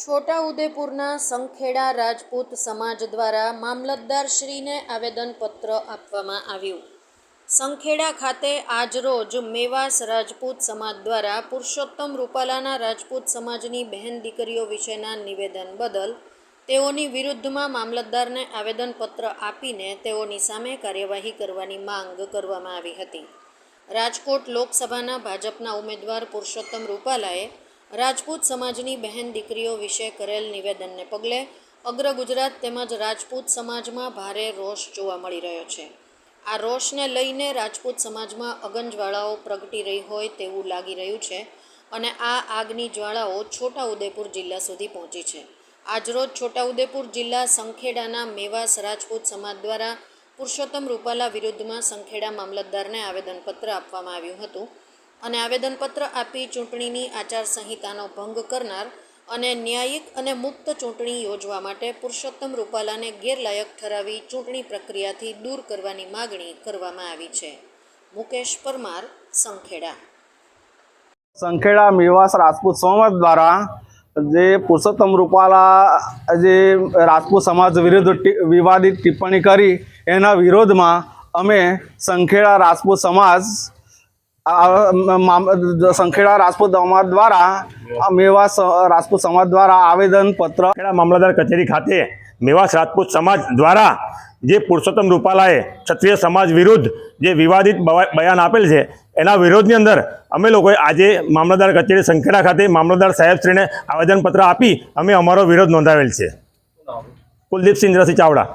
છોટાઉદેપુરના સંખેડા રાજપૂત સમાજ દ્વારા મામલતદારશ્રીને આવેદનપત્ર આપવામાં આવ્યું. સંખેડા ખાતે આજરોજ મેવાસ રાજપૂત સમાજ દ્વારા પુરુષોત્તમ રૂપાલાના રાજપૂત સમાજની બહેન દીકરીઓ વિશેના નિવેદન બદલ તેઓની વિરુદ્ધમાં મામલતદારને આવેદનપત્ર આપીને તેઓની સામે કાર્યવાહી કરવાની માંગ કરવામાં આવી હતી. રાજકોટ લોકસભાના ભાજપના ઉમેદવાર પુરુષોત્તમ રૂપાલાએ રાજપૂત સમાજની બહેન દીકરીઓ વિશે કરેલ નિવેદનને પગલે અગ્ર ગુજરાત તેમજ રાજપૂત સમાજમાં ભારે રોષ જોવા મળી રહ્યો છે. આ રોષને લઈને રાજપૂત સમાજમાં અગનજ્વાળાઓ પ્રગટી રહી હોય તેવું લાગી રહ્યું છે અને આ આગની જ્વાળાઓ છોટાઉદેપુર જિલ્લા સુધી પહોંચી છે. આજરોજ છોટાઉદેપુર જિલ્લા સંખેડાના મેવાસ રાજપૂત સમાજ દ્વારા પુરુષોત્તમ રૂપાલા વિરુદ્ધમાં સંખેડા મામલતદારને આવેદનપત્ર આપવામાં આવ્યું હતું. અને આવેદનપત્ર આપી ચૂંટણીની આચારસંહિતાનો ભંગ કરનાર અને ન્યાયિક અને મુક્ત ચૂંટણી યોજવા માટે પુરુષોત્તમ રૂપાલાને ગેરલાયક ઠરાવી ચૂંટણી પ્રક્રિયાથી દૂર કરવાની માગણી કરવામાં આવી છે. મુકેશ પરમાર, સંખેડા. સંખેડા મેવાસ રાજપૂત સમાજ દ્વારા જે પુરુષોત્તમ રૂપાલા જે રાજપૂત સમાજ વિરુદ્ધ વિવાદિત ટિપ્પણી કરી, એના વિરોધમાં અમે સંખેડા રાજપૂત સમાજ સંખેડા રાજપૂત સમાજ દ્વારા મેવા મેવાસ રાજપૂત સમાજ દ્વારા આવેદનપત્ર પત્ર મામલતદાર કચેરી ખાતે મેવાસ રાજપૂત સમાજ દ્વારા જે પુરુષોત્તમ રૂપાલાએ ક્ષત્રિય સમાજ વિરુદ્ધ જે વિવાદિત બવા- બયાન આપેલ છે એના વિરોધની અંદર અમે લોકોએ આજે મામલતદાર કચેરી સંખેડા ખાતે મામલતદાર સાહેબશ્રીને આવેદનપત્ર આપી અમે અમારો વિરોધ નોંધાવેલ છે. કુલદીપસિંહ ઇન્દ્રસિંહ ચાવડા.